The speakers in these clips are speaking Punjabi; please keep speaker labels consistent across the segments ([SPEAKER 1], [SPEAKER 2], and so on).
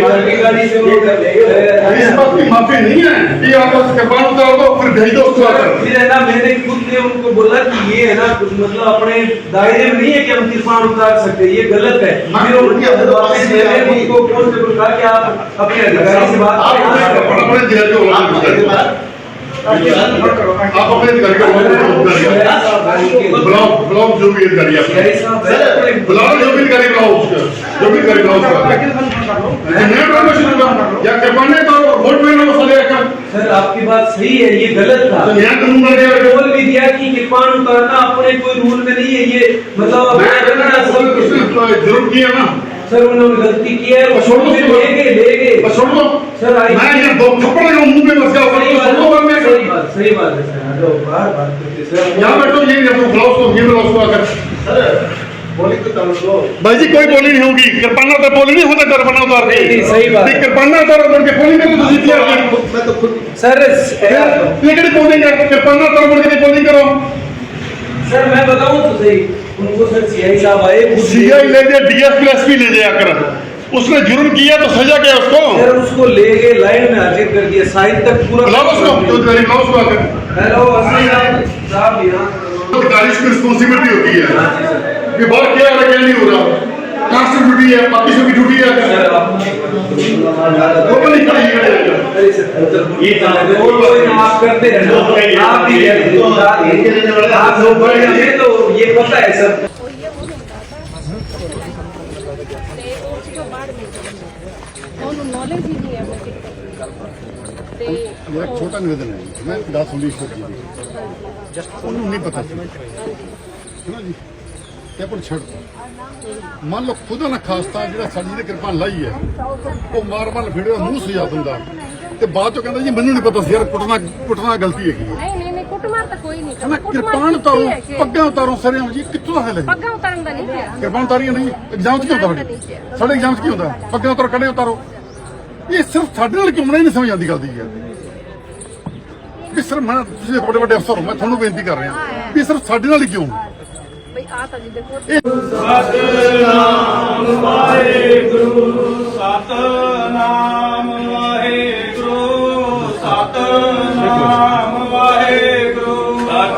[SPEAKER 1] اس کی معافی نہیں ہے یہ آپ کے بعد اتارو تو پھر بھیج دو پھر ہے نا میں
[SPEAKER 2] نے خود نے
[SPEAKER 1] ان کو بولا کہ یہ ہے نا
[SPEAKER 2] کچھ مطلب اپنے دائرے میں نہیں ہے کہ
[SPEAKER 1] ہم
[SPEAKER 2] کرپان
[SPEAKER 1] اتار سکتے یہ
[SPEAKER 2] غلط ہے میں ان کو فون سے کہا کہ آپ اپنے گھر سے بات
[SPEAKER 1] آپ اپنے جیل جو آپ اپنے
[SPEAKER 2] بلاک بلاک جو بھی جو بھی کریے بلاک
[SPEAKER 1] جو بھی کریے بلاک یا
[SPEAKER 3] کا ووٹ
[SPEAKER 1] سر آپ کی بات صحیح
[SPEAKER 3] ہے یہ
[SPEAKER 1] غلط تھا۔ تو بھی دیا کہ
[SPEAKER 3] کرپان اتارنا اپنے کوئی رول میں نہیں ہے یہ مطلب
[SPEAKER 2] सर उन्होंने गलती की है
[SPEAKER 1] बस छोड़ दो
[SPEAKER 2] फिर ले गए ले गए
[SPEAKER 1] बस छोड़ दो
[SPEAKER 2] सर आई
[SPEAKER 1] मैं ये दो थप्पड़ लगाऊं मुंह में बस जाओ
[SPEAKER 2] सही
[SPEAKER 1] छोड़ दो
[SPEAKER 2] बात
[SPEAKER 1] मैं
[SPEAKER 2] सही बात सही बात है सर आ जाओ बाहर बात करते सर
[SPEAKER 1] यहाँ बैठो ये ये बुलाओ उसको ये बुलाओ उसको आकर
[SPEAKER 3] बोली तो कर लो
[SPEAKER 1] भाई जी कोई बोली नहीं होगी कृपाना तो बोली नहीं होता कृपाना उतार के
[SPEAKER 2] नहीं, सही बात।
[SPEAKER 1] नहीं, कृपाना उतार उतार के बोली नहीं तो तुझे किया
[SPEAKER 3] मैं तो खुद
[SPEAKER 2] सर
[SPEAKER 1] ये कड़ी बोलिंग है कृपाना उतार बोल के बोलिंग करो
[SPEAKER 2] سر میں بتاؤں تو صحیح ان کو سر سی آئی صاحب
[SPEAKER 1] آئے سی آئی لے جائے D S P S P لے جایا کر اس نے
[SPEAKER 2] جرم کیا تو سجا کیا اس کو؟ سر اس کو لے گئے
[SPEAKER 1] لائن میں حاضر کر دیا سائن تک
[SPEAKER 2] پورا لاؤ اس کو تو
[SPEAKER 1] جاری لاؤ اس کو ہیلو اصلی صاحب یہاں تاریخ کی رسپونسیبیٹی ہوتی ہے۔ ہاں جی، کہ بار کیا رہا کیا
[SPEAKER 2] نہیں ہو
[SPEAKER 1] رہا۔ کانسٹر ڈیوٹی ہے
[SPEAKER 2] پاکی سے بھی ڈیوٹی ہے۔ سر آپ وہ نہیں کہا یہ आप करते रहना आप भी करते आप लोग बड़े हैं तो ये पता है सर
[SPEAKER 4] ਤੇ ਉਹ ਚੀਜ਼ਾਂ ਬਾਹਰ ਨਹੀਂ ਜਾਂਦੀਆਂ ਉਹਨੂੰ ਨੌਲੇਜ ਹੀ ਨਹੀਂ ਹੈ ਆਪਣੇ ਤੇ
[SPEAKER 5] ਮੇਰਾ ਇੱਕ ਛੋਟਾ ਨਿਵੇਦਨ ਹੈ ਮੈਂ ਗੱਲ ਸੁਣੀ ਇਸ ਜੀ ਦੀ ਉਹਨੂੰ ਨਹੀਂ ਪਤਾ ਸੀ ਸੁਣਾ ਜੀ ਤੇ ਪਰ ਛੱਡ ਦਿਓ। ਮੰਨ ਲਓ ਖੁਦਾ ਨਾ ਖਾਸਤਾ ਜਿਹੜਾ ਸਾਡੀ ਦੀ ਕਿਰਪਾ ਲਾਈ ਹੈ ਉਹ ਮਾਰ ਮਾਰ ਫਿੜੇ ਮੂੰਹ ਸੁਜਾ ਦਿੰਦਾ ਤੇ ਬਾਅਦ ਚੋਂ ਕਹਿੰਦਾ ਜੀ ਮੈਨੂੰ ਨਹੀਂ ਪਤਾ ਸੀ ਯਾਰ ਕੁੱਟਣਾ ਕੁੱਟਣਾ ਗਲਤੀ ਹੈਗੀ ਹੈ।
[SPEAKER 4] ਨਹੀਂ ਨਹੀਂ ਨਹੀਂ ਕੁੱਟਮਾਰ ਤਾਂ ਕੋਈ ਨਹੀਂ ਕਰਦਾ
[SPEAKER 5] ਕਿਰਪਾਨ ਉਤਾਰੋ ਪੱਗਾਂ ਉਤਾਰੋ ਸਰੇ ਜੀ ਕਿੱਥੋਂ ਦਾ ਹਾਲ
[SPEAKER 4] ਪੱਗਾਂ ਉਤਾਰਨ ਦਾ ਨਹੀਂ ਕਿਹਾ
[SPEAKER 5] ਕਿਰਪਾਨ ਉਤਾਰੀਆਂ ਨਹੀਂ? ਐਗਜ਼ਾਮ 'ਚ ਕੀ ਹੁੰਦਾ ਸਾਡੇ? ਸਾਡੇ ਐਗਜ਼ਾਮ 'ਚ ਕੀ ਹੁੰਦਾ? ਪੱਗਾਂ ਉਤਾਰੋ ਕੜੇ ਉਤਾਰੋ। ਇਹ ਸਿਰਫ ਸਾਡੇ ਨਾਲ ਕਿਉਂ ਨਹੀਂ ਸਮਝ ਆਉਂਦੀ ਗੱਲ ਦੀ ਯਾਰ। ਵੀ ਸਿਰਫ ਮੈਂ ਤੁਸੀਂ ਵੱਡੇ ਵੱਡੇ ਅਫਸਰ ਹੋ ਮੈਂ ਤੁਹਾਨੂੰ ਬੇਨਤੀ ਕਰ ਰਿਹਾ। ਵੀ ਸਿਰਫ ਸਾਡੇ ਨਾਲ ਹੀ ਕਿਉਂ?
[SPEAKER 4] ਬਈ ਆ ਤਾਂ ਜੀ ਦੇਖੋ।
[SPEAKER 6] ਸਤਨਾਮ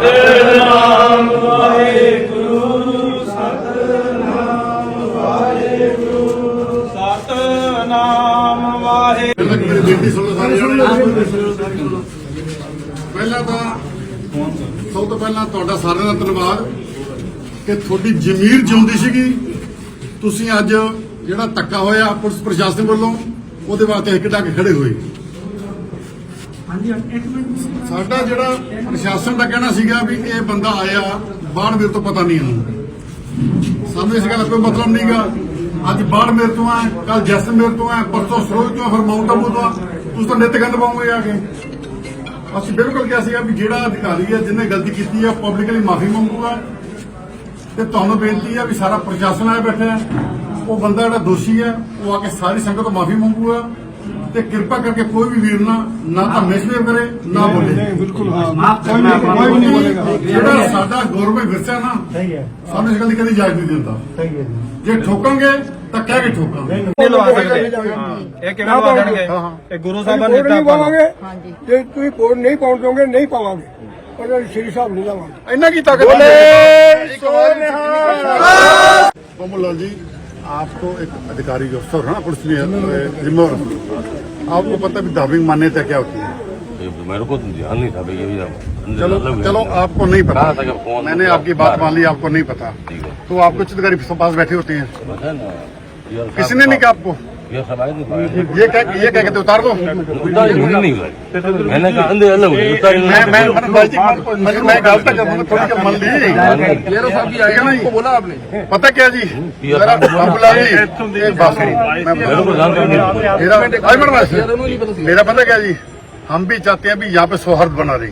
[SPEAKER 6] ਸਤਨਾਮ, ਵਾਹਿਗੁਰੂ ਸਤਨਾਮ ਵਾਹਿਗੁਰੂ ਸਤਨਾਮ। ਵਾਹਿਗੁਰੂ
[SPEAKER 5] ਪਹਿਲਾਂ ਸੁਣੋ ਸਾਰੇ ਜਣੇ ਪਹਿਲਾਂ ਤਾਂ ਸਭ ਤੋਂ ਪਹਿਲਾਂ ਤੁਹਾਡਾ ਸਾਰਿਆਂ ਦਾ ਧੰਨਵਾਦ ਕਿ ਤੁਹਾਡੀ ਜ਼ਮੀਰ ਜਿਉਂਦੀ ਸੀਗੀ। ਤੁਸੀਂ ਅੱਜ ਜਿਹੜਾ ਧੱਕਾ ਹੋਇਆ ਪੁਲਿਸ ਪ੍ਰਸ਼ਾਸਨ ਵੱਲੋਂ, ਉਹਦੇ ਵਾਸਤੇ ਇੱਕ ਡੱਕ ਖੜੇ ਹੋਏ। ਸਾਡਾ ਜਿਹੜਾ ਪ੍ਰਸ਼ਾਸਨ ਦਾ ਕਹਿਣਾ ਸੀਗਾ ਵੀ ਇਹ ਬੰਦਾ ਆਇਆ ਬਾਹਰ ਮੇਰੇ ਤੋਂ ਪਤਾ ਨਹੀਂ ਇਹਨੂੰ ਸਾਨੂੰ ਇਸ ਗੱਲ ਦਾ ਕੋਈ ਮਤਲਬ ਨਹੀਂਗਾ ਅੱਜ ਬਾੜ ਮੇਰੇ ਤੋਂ ਆ ਕੱਲ ਜੈਸਲਮੇਰ ਤੋਂ ਆ ਪਰਸੋਂ ਸਰੋਜ ਤੋਂ, ਫਿਰ ਮਾਊਂਟ ਆਬੂ ਤੋਂ। ਆ ਤੁਸੀਂ ਤਾਂ ਨਿੱਤ ਗੰਦ ਪਾਉਂਗੇ ਆ ਕੇ। ਅਸੀਂ ਬਿਲਕੁਲ ਕਿਹਾ ਸੀਗਾ ਵੀ ਜਿਹੜਾ ਅਧਿਕਾਰੀ ਹੈ, ਜਿਹਨੇ ਗਲਤੀ ਕੀਤੀ ਹੈ ਪਬਲਿਕਲੀ ਮਾਫੀ ਮੰਗੂਗਾ। ਤੇ ਤੁਹਾਨੂੰ ਬੇਨਤੀ ਹੈ ਵੀ ਸਾਰਾ ਪ੍ਰਸ਼ਾਸਨ ਆਇਆ ਬੈਠਾ ਹੈ। ਉਹ ਬੰਦਾ ਜਿਹੜਾ ਦੋਸ਼ੀ ਹੈ, ਉਹ ਆ ਕੇ ਸਾਰੀ ਸੰਗਤ ਤੋਂ ਮਾਫੀ ਮੰਗੂਗਾ। ਤੇ ਕਿਰਪਾ ਕਰਕੇ ਕੋਈ ਵੀ ਵੀਰ ਨਾ ਨਾ ਤਾਂ ਮਿਸਬਿਹੇਵ ਕਰੇ ਨਾ ਬੋਲੇ। ਬਿਲਕੁਲ ਮਾਫ ਕਰਨਾ ਕੋਈ ਨਹੀਂ ਬੋਲੇਗਾ। ਜਿਹੜਾ ਸਾਡਾ ਗੌਰਵ ਵਿਰਸਾ ਨਾ ਸਹੀ ਹੈ। ਸਾਨੂੰ ਇਸ ਗੱਲ ਦੀ ਕਦੀ ਇਜਾਜ਼ਤ ਦਿੰਦਾ। ਜੇ। ਠੋਕਾਂਗੇ ਤਾਂ ਕਹਿ ਕੇ ਠੋਕਾਂਗੇ
[SPEAKER 6] ਇਹ ਕਿਵੇਂ ਲਵਾ ਦੇਣਗੇ? ਇਹ ਗੁਰੂ ਸਾਹਿਬ
[SPEAKER 7] ਦਾ ਨੇਤਾ ਪਾਵਾਂਗੇ। ਹਾਂਜੀ। ਤੁਸੀਂ ਕੋਰ ਨਹੀਂ ਪਾਉਣ ਦੋਗੇ ਨਹੀਂ ਪਾਵਾਂਗੇ। ਪਰ ਸ਼੍ਰੀ ਸਾਹਿਬ ਨਹੀਂ ਲਾਵਾਂਗੇ।
[SPEAKER 5] ਇੰਨਾ ਕੀ ਤਾਕਤ ਬੋਲੇ। ਇੱਕ ਹੋਰ ਨਿਹਾਲ ਬੰਮਲਾਲ ਜੀ। آپ کو ایک ادھکاری افسر ہے نا پولیس میں ذمہ آپ کو پتہ بھی
[SPEAKER 8] دھابنگ تھے کیا ہوتی ہے؟ میرے کو دھیان نہیں تھا بھائی
[SPEAKER 5] چلو
[SPEAKER 8] چلو آپ
[SPEAKER 5] کو نہیں پتا میں
[SPEAKER 8] نے آپ کی بات
[SPEAKER 5] مان لی آپ کو نہیں پتا تو آپ
[SPEAKER 8] کو چتکاری
[SPEAKER 5] پاس بیٹھے ہوتی ہیں۔ کسی نے نہیں
[SPEAKER 8] کہا آپ کو؟ ये सब-
[SPEAKER 5] किसी ने नहीं कहा आपको
[SPEAKER 8] ये सब आए थे बाहर।
[SPEAKER 5] ये क्या ये क्या कहते उतार दो
[SPEAKER 8] उतारी मुझे नहीं उतारी मैंने कहा अंदर अलग हुई उतारी
[SPEAKER 5] मैं
[SPEAKER 8] नहीं।
[SPEAKER 5] मैं मैं भाई जी, मैं मैं गलत कर दूंगा थोड़ी कर मान ली
[SPEAKER 3] पियरो साहब भी आए उनको बोला आपने
[SPEAKER 5] पता क्या जी जरा बाबूलाल जी एक बात सुनो मैं
[SPEAKER 8] मेरे को जानकारी नहीं
[SPEAKER 5] मेरा आई मिनट बस। मेरा पता क्या जी हम भी चाहते हैं भी यहाँ पे सौहार्द बना रही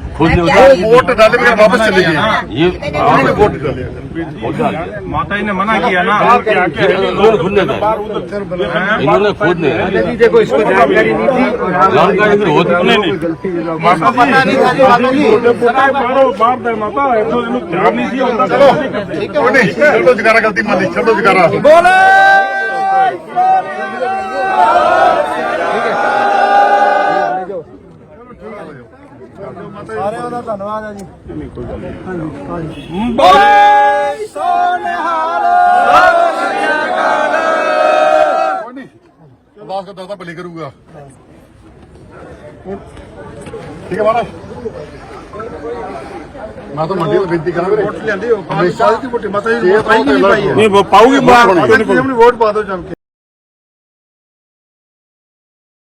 [SPEAKER 5] वो वोट डाले बगैर वापस चले गए
[SPEAKER 8] ये
[SPEAKER 5] उन्होंने वोट डाले
[SPEAKER 6] माता जी ने मना किया ना
[SPEAKER 8] खुदने का इन्होंने खुद ने
[SPEAKER 3] देखो इसको जानकारी नहीं थी
[SPEAKER 8] जानकारी फिर होती नहीं
[SPEAKER 3] पता नहीं था
[SPEAKER 5] ठीक है छोड़ो जगारा गलती मान ली छोड़ो जगारा
[SPEAKER 7] बोलो ਧੰਨਵਾਦ ਆ ਜੀ।
[SPEAKER 5] ਨਹੀਂ ਕੋਈ ਭਲੇ ਕਰੂਗਾ। ਠੀਕ ਹੈ ਮਾੜਾ ਮੈਂ ਤਾਂ ਮੰਡੀ ਨੂੰ ਬੇਨਤੀ ਕਰਾਂਗੇ ਵੀਰੇ।
[SPEAKER 3] ਵੋਟ ਲੈਂਦੇ ਹੋ
[SPEAKER 5] ਹਮੇਸ਼ਾ
[SPEAKER 3] ਦੀ ਵੋਟ ਮਤਾ ਜੀ ਵੋਟ ਪਾਈ ਨਹੀਂ ਪਾਈ?
[SPEAKER 5] ਨਹੀਂ
[SPEAKER 6] ਪਾਉਗੀ
[SPEAKER 3] ਮਾਰ ਨਹੀਂ ਵੋਟ ਪਾ ਦਿਓ ਕੇ